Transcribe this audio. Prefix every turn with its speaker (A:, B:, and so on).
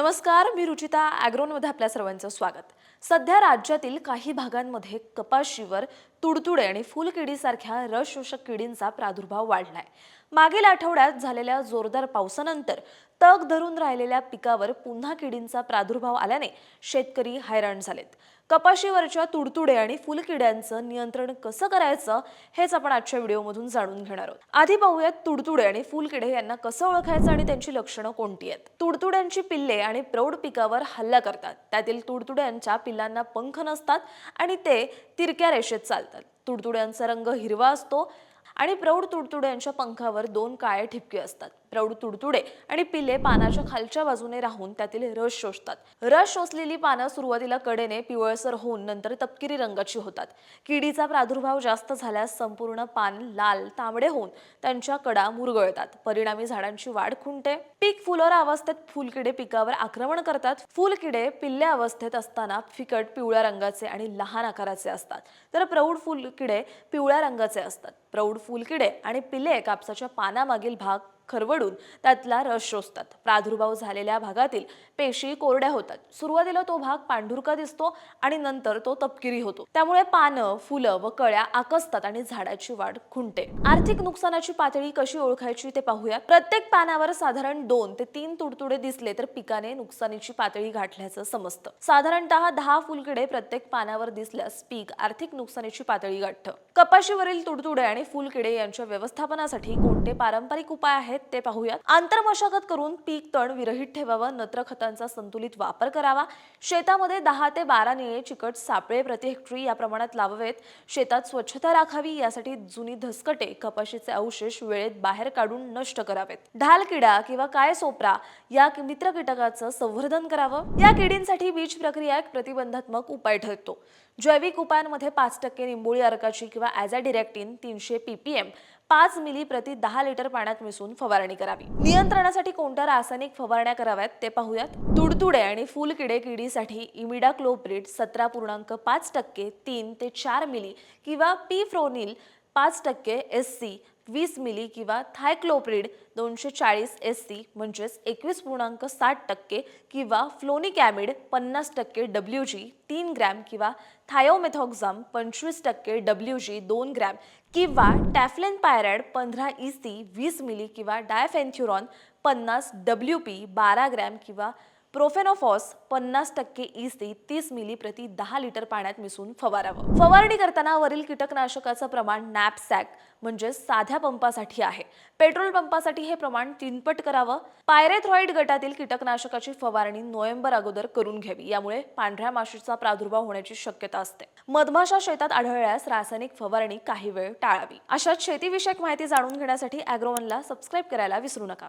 A: नमस्कार मी रुचिता ॲग्रोनमध्ये आपल्या सर्वांचं स्वागत. सध्या राज्यातील काही भागांमध्ये कपाशीवर तुडतुडे आणि फुलकिडीसारख्या रस शोषक किडींचा प्रादुर्भाव वाढलाय. मागील आठवड्यात झालेल्या जोरदार पावसानंतर तग धरून राहिलेल्या पिकावर पुन्हा किडींचा प्रादुर्भाव आल्याने शेतकरी हैराण झालेत. कपाशीवरच्या तुडतुडे आणि फुलकिड्यांचं नियंत्रण कसं करायचं हेच आपण आजच्या व्हिडिओमधून जाणून घेणार आहोत. आधी पाहूयात तुडतुडे आणि फुलकिडे यांना कसं ओळखायचं आणि त्यांची लक्षणं कोणती आहेत? तुडतुड्यांची पिल्ले आणि प्रौढ पिकावर हल्ला करतात. त्यातील तुडतुड्यांच्या पिल्लांना पंख नसतात आणि ते तिरक्या रेषेत चालतात. तुडतुड्यांचा रंग हिरवा असतो आणि प्रौढ तुडतुड्यांच्या पंखावर दोन काळे ठिपके असतात. प्रौढ तुडतुडे आणि पिले पानाच्या खालच्या बाजूने राहून त्यातील रस शोषतात. रस शोषलेली पानं सुरुवातीला कडेने पिवळसर होऊन नंतर तपकिरी रंगाची होतात. किडीचा प्रादुर्भाव जास्त झाल्यास संपूर्ण पान लाल तांबडे होऊन त्यांच्या कडा मुरगळतात. परिणामी झाडांची वाढ खुंटते. पीक फुलोरा अवस्थेत फुलकिडे पिकावर आक्रमण करतात. फुलकिडे पिल्ल्या अवस्थेत असताना फिकट पिवळ्या रंगाचे आणि लहान आकाराचे असतात. तर प्रौढ फुलकिडे पिवळ्या रंगाचे असतात. प्रौढ फुलकिडे आणि पिले कापसाच्या पानामागील भाग खरवडून त्यातला रस शोषतात. प्रादुर्भाव झालेल्या भागातील पेशी कोरड्या होतात. सुरुवातीला तो भाग पांढुरका दिसतो आणि नंतर तो तपकिरी होतो. त्यामुळे पानं फुलं व कळ्या आकसतात आणि झाडाची वाढ खुंटते. आर्थिक नुकसानाची पातळी कशी ओळखायची ते पाहूया प्रत्येक पानावर साधारण दोन ते तीन तुडतुडे दिसले तर पिकाने नुकसानीची पातळी गाठल्याचं समजतं. साधारणतः दहा फुलकिडे प्रत्येक पानावर दिसल्यास पीक आर्थिक नुकसानीची पातळी गाठतं. कपाशीवरील तुडतुडे आणि फुलकिडे यांच्या व्यवस्थापनासाठी कोणते पारंपरिक उपाय आहेत ते पाहूयात. आंतरमशागत करून पीक तण विरहित ठेवावं नत्र खतांचा संतुलित वापर करावा. शेतामध्ये दहा ते बारा निळे चिकट सापळे प्रति हेक्टरी या प्रमाणात लावावेत. शेतात स्वच्छता राखावी यासाठी जुनी धसकटे कपाशीचे अवशेष वेळेत बाहेर काढून नष्ट करावेत. ढाल किडा किंवा काय सोपरा या मित्र कीटकाचं संवर्धन करावं. या किडींसाठी बीज प्रक्रिया एक प्रतिबंधात्मक उपाय ठरतो. जैविक उपायांमध्ये पाच टक्के निंबोळी अर्काची किंवा ॲझॅडिरेक्टिन तीनशे पीपीएम पाच मिली प्रति दहा लिटर पाण्यात मिसळून फवारणी करावी. नियंत्रणासाठी कोणत्या रासायनिक फवारण्या कराव्यात ते पाहूयात. तुडतुडे आणि फुलकिडे किडीसाठी इमिडाक्लोप्रिड सतरा पूर्णांक पाच टक्के तीन ते चार मिली किंवा पी फ्रोनिल पाच टक्के एस सी वीस मिली किंवा थायक्लोप्रिड दोनशे चाळीस एस सी म्हणजेच एकवीस पूर्णांक साठ टक्के किंवा फ्लोनिकॅमिड पन्नास टक्के डब्ल्यू जी तीन ग्रॅम किंवा थायोमेथॉक्झाम पंचवीस टक्के डब्ल्यू जी दोन ग्रॅम किंवा टॅफ्लेन पायरॅड पंधरा ई सी वीस मिली किंवा डायफेन्थ्युरॉन पन्नास डब्ल्यू पी बारा ग्रॅम किंवा प्रोफेनोफॉस पन्नास टक्के ई सी तीस मिली प्रति दहा लिटर पाण्यात मिसळून फवारावं. फवारणी करताना वरील कीटकनाशकाचं प्रमाण नॅपसॅक म्हणजे साध्या पंपासाठी आहे. पेट्रोल पंपासाठी हे प्रमाण तीनपट करावं. पायरेथ्रॉइड गटातील कीटकनाशकाची फवारणी नोव्हेंबर अगोदर करून घ्यावी. यामुळे पांढऱ्या माशीचा प्रादुर्भाव होण्याची शक्यता असते. मधमाशा शेतात आढळल्यास रासायनिक फवारणी काही वेळ टाळावी. अशाच शेतीविषयक माहिती जाणून घेण्यासाठी अॅग्रोवनला सबस्क्राईब करायला विसरू नका.